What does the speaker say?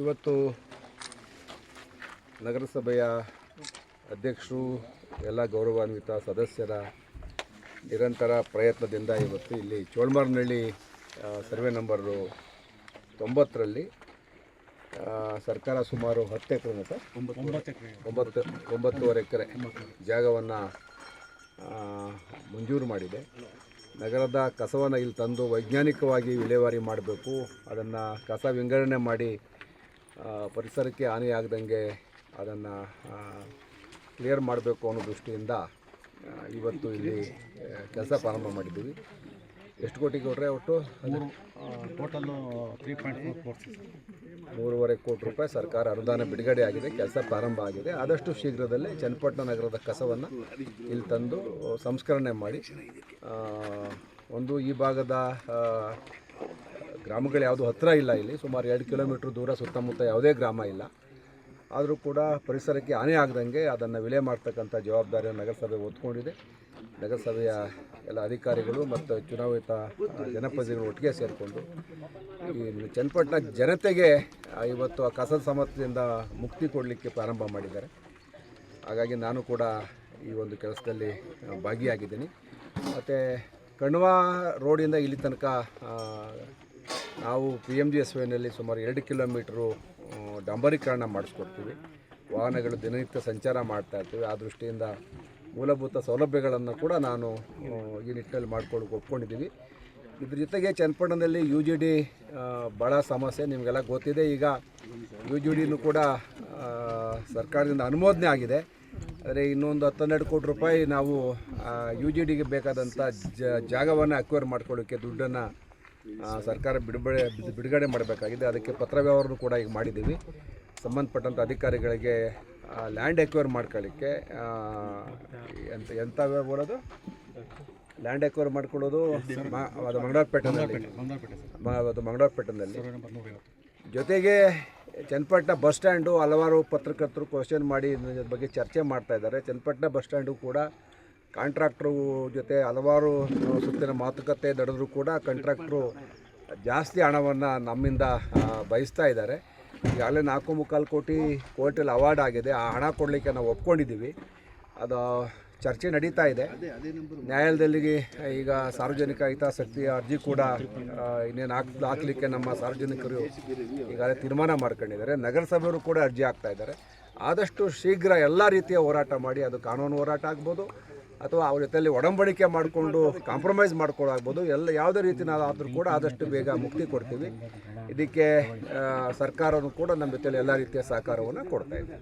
ಇವತ್ತು ನಗರಸಭೆಯ ಅಧ್ಯಕ್ಷರು ಎಲ್ಲ ಗೌರವಾನ್ವಿತ ಸದಸ್ಯರ ನಿರಂತರ ಪ್ರಯತ್ನದಿಂದ ಇವತ್ತು ಇಲ್ಲಿ ಚೋಳ್ಮಾರ್ನಹಳ್ಳಿ ಸರ್ವೆ ನಂಬರು ತೊಂಬತ್ತರಲ್ಲಿ ಸರ್ಕಾರ ಸುಮಾರು ಹತ್ತು ಎಕರೆ ಸರ್? ಒಂಬತ್ತು ಒಂಬತ್ತುವರೆ ಎಕರೆ ಜಾಗವನ್ನು ಮಂಜೂರು ಮಾಡಿದೆ. ನಗರದ ಕಸವನ್ನು ಇಲ್ಲಿ ತಂದು ವೈಜ್ಞಾನಿಕವಾಗಿ ವಿಲೇವಾರಿ ಮಾಡಬೇಕು. ಅದನ್ನು ಕಸ ವಿಂಗಡಣೆ ಮಾಡಿ ಪರಿಸರಕ್ಕೆ ಹಾನಿಯಾಗದಂಗೆ ಅದನ್ನು ಕ್ಲಿಯರ್ ಮಾಡಬೇಕು ಅನ್ನೋ ದೃಷ್ಟಿಯಿಂದ ಇವತ್ತು ಇಲ್ಲಿ ಕೆಲಸ ಪ್ರಾರಂಭ ಮಾಡಿದ್ದೀವಿ. ಎಷ್ಟು ಕೋಟಿ ಕೊಟ್ಟರೆ ಒಟ್ಟು? Total three point four crores ಮೂರುವರೆ ಕೋಟಿ ರೂಪಾಯಿ ಸರ್ಕಾರ ಅನುದಾನ ಬಿಡುಗಡೆ ಆಗಿದೆ, ಕೆಲಸ ಪ್ರಾರಂಭ ಆಗಿದೆ. ಆದಷ್ಟು ಶೀಘ್ರದಲ್ಲೇ ಚನ್ನಪಟ್ಟಣ ನಗರದ ಕಸವನ್ನು ಇಲ್ಲಿ ತಂದು ಸಂಸ್ಕರಣೆ ಮಾಡಿ. ಒಂದು ಈ ಭಾಗದ ಗ್ರಾಮಗಳು ಯಾವುದು ಹತ್ತಿರ ಇಲ್ಲ ಇಲ್ಲಿ. ಸುಮಾರು ಎರಡು ಕಿಲೋಮೀಟ್ರ್ ದೂರ ಸುತ್ತಮುತ್ತ ಯಾವುದೇ ಗ್ರಾಮ ಇಲ್ಲ. ಆದರೂ ಕೂಡ ಪರಿಸರಕ್ಕೆ ಹಾನಿ ಆಗದಂಗೆ ಅದನ್ನು ವಿಲೆ ಮಾಡ್ತಕ್ಕಂಥ ಜವಾಬ್ದಾರಿಯನ್ನು ನಗರಸಭೆ ಹೊತ್ಕೊಂಡಿದೆ. ನಗರಸಭೆಯ ಎಲ್ಲ ಅಧಿಕಾರಿಗಳು ಮತ್ತು ಚುನಾವಿತ ಜನಪ್ರತಿನಿಧಿಗಳು ಒಟ್ಟಿಗೆ ಸೇರಿಕೊಂಡು ಈ ಚನ್ನಪಟ್ಟಣ ಜನತೆಗೆ ಇವತ್ತು ಆ ಕಸದ ಸಮಸ್ಯೆಯಿಂದ ಮುಕ್ತಿ ಕೊಡಲಿಕ್ಕೆ ಪ್ರಾರಂಭ ಮಾಡಿದ್ದಾರೆ. ಹಾಗಾಗಿ ನಾನು ಕೂಡ ಈ ಒಂದು ಕೆಲಸದಲ್ಲಿ ಭಾಗಿಯಾಗಿದ್ದೀನಿ. ಮತ್ತು ಕಣ್ವ ರೋಡಿಂದ ಇಲ್ಲಿ ತನಕ ನಾವು ಪಿ ಎಂ ಜಿ ಎಸ್ ವೈನಲ್ಲಿ ಸುಮಾರು ಎರಡು ಕಿಲೋಮೀಟ್ರು ಡಾಂಬರೀಕರಣ ಮಾಡಿಸ್ಕೊಡ್ತೀವಿ. ವಾಹನಗಳು ದಿನನಿತ್ಯ ಸಂಚಾರ ಮಾಡ್ತಾ ಇರ್ತೀವಿ. ಆ ದೃಷ್ಟಿಯಿಂದ ಮೂಲಭೂತ ಸೌಲಭ್ಯಗಳನ್ನು ಕೂಡ ನಾನು ಈ ನಿಟ್ಟಿನಲ್ಲಿ ಮಾಡ್ಕೊಂಡು ಒಪ್ಕೊಂಡಿದ್ದೀವಿ. ಇದ್ರ ಜೊತೆಗೆ ಚನ್ನಪಟ್ಟಣದಲ್ಲಿ ಯು ಜಿ ಡಿ ಭಾಳ ಸಮಸ್ಯೆ ನಿಮಗೆಲ್ಲ ಗೊತ್ತಿದೆ. ಈಗ ಯು ಜಿ ಡಿನೂ ಕೂಡ ಸರ್ಕಾರದಿಂದ ಅನುಮೋದನೆ ಆಗಿದೆ. ಆದರೆ ಇನ್ನೊಂದು ಹತ್ತೆರಡು ಕೋಟಿ ರೂಪಾಯಿ ನಾವು ಯು ಜಿ ಡಿಗೆ ಬೇಕಾದಂಥ ಜಾಗವನ್ನು ಅಕ್ವೈರ್ ಮಾಡ್ಕೊಳ್ಳೋಕ್ಕೆ ದುಡ್ಡನ್ನು ಸರ್ಕಾರ ಬಿಡುಗಡೆ ಬಿಡುಗಡೆ ಮಾಡಬೇಕಾಗಿದೆ. ಅದಕ್ಕೆ ಪತ್ರ ವ್ಯವಹಾರನೂ ಕೂಡ ಈಗ ಮಾಡಿದ್ದೀವಿ. ಸಂಬಂಧಪಟ್ಟಂಥ ಅಧಿಕಾರಿಗಳಿಗೆ ಲ್ಯಾಂಡ್ ಎಕ್ವೈರ್ ಮಾಡ್ಕೊಳ್ಳಿಕ್ಕೆ ಎಂತ ಎಂತ ಬರೋದು? ಲ್ಯಾಂಡ್ ಎಕ್ವೈರ್ ಮಾಡ್ಕೊಳ್ಳೋದು ಮಂಗಳೂರು ಅದು ಸರ್. ಅದು ಮಂಗಳಪೇಟೆನಲ್ಲಿ ಸರ್ವೆ ಜೊತೆಗೆ ಚನ್ನಪಟ್ಟಣ ಬಸ್ ಸ್ಟ್ಯಾಂಡು ಹಲವಾರು ಪತ್ರಕರ್ತರು ಕ್ವಶನ್ ಮಾಡಿ ಇದ್ರ ಬಗ್ಗೆ ಚರ್ಚೆ ಮಾಡ್ತಾ ಇದ್ದಾರೆ. ಚನ್ನಪಟ್ಟಣ ಬಸ್ ಸ್ಟ್ಯಾಂಡು ಕೂಡ ಕಾಂಟ್ರಾಕ್ಟ್ರು ಜೊತೆ ಹಲವಾರು ಸುತ್ತಿನ ಮಾತುಕತೆ ನಡೆದರೂ ಕೂಡ ಕಾಂಟ್ರಾಕ್ಟ್ರು ಜಾಸ್ತಿ ಹಣವನ್ನು ನಮ್ಮಿಂದ ಬಯಸ್ತಾ ಇದ್ದಾರೆ. ಈಗಾಗಲೇ ನಾಲ್ಕು ಮುಕ್ಕಾಲು ಕೋಟಿ ಕೋರ್ಟಲ್ಲಿ ಅವಾರ್ಡ್ ಆಗಿದೆ. ಆ ಹಣ ಕೊಡಲಿಕ್ಕೆ ನಾವು ಒಪ್ಕೊಂಡಿದ್ದೀವಿ. ಅದು ಚರ್ಚೆ ನಡೀತಾ ಇದೆ. ನ್ಯಾಯಾಲಯದಲ್ಲಿ ಈಗ ಸಾರ್ವಜನಿಕ ಹಿತಾಸಕ್ತಿಯ ಅರ್ಜಿ ಕೂಡ ಇನ್ನೇನು ಹಾಕ್, ಹಾಕ್ಲಿಕ್ಕೆ ನಮ್ಮ ಸಾರ್ವಜನಿಕರು ಈಗಾಗಲೇ ತೀರ್ಮಾನ ಮಾಡ್ಕೊಂಡಿದ್ದಾರೆ. ನಗರಸಭೆಯವರು ಕೂಡ ಅರ್ಜಿ ಹಾಕ್ತಾ ಇದ್ದಾರೆ. ಆದಷ್ಟು ಶೀಘ್ರ ಎಲ್ಲ ರೀತಿಯ ಹೋರಾಟ ಮಾಡಿ ಅದು ಕಾನೂನು ಹೋರಾಟ ಆಗ್ಬೋದು, ಅಥವಾ ಅವ್ರ ಜೊತೆಯಲ್ಲಿ ಒಡಂಬಡಿಕೆ ಮಾಡಿಕೊಂಡು ಕಾಂಪ್ರಮೈಸ್ ಮಾಡ್ಕೊಳ್ಳಾಗ್ಬೋದು ಎಲ್ಲ ಯಾವುದೇ ರೀತಿನಾದರೂ ಕೂಡ ಆದಷ್ಟು ಬೇಗ ಮುಕ್ತಿ ಕೊಡ್ತೀವಿ. ಇದಕ್ಕೆ ಸರ್ಕಾರವೂ ಕೂಡ ನಮ್ಮ ಜೊತೆಯಲ್ಲಿ ಎಲ್ಲ ರೀತಿಯ ಸಹಕಾರವನ್ನು ಕೊಡ್ತಾ ಇದೆ.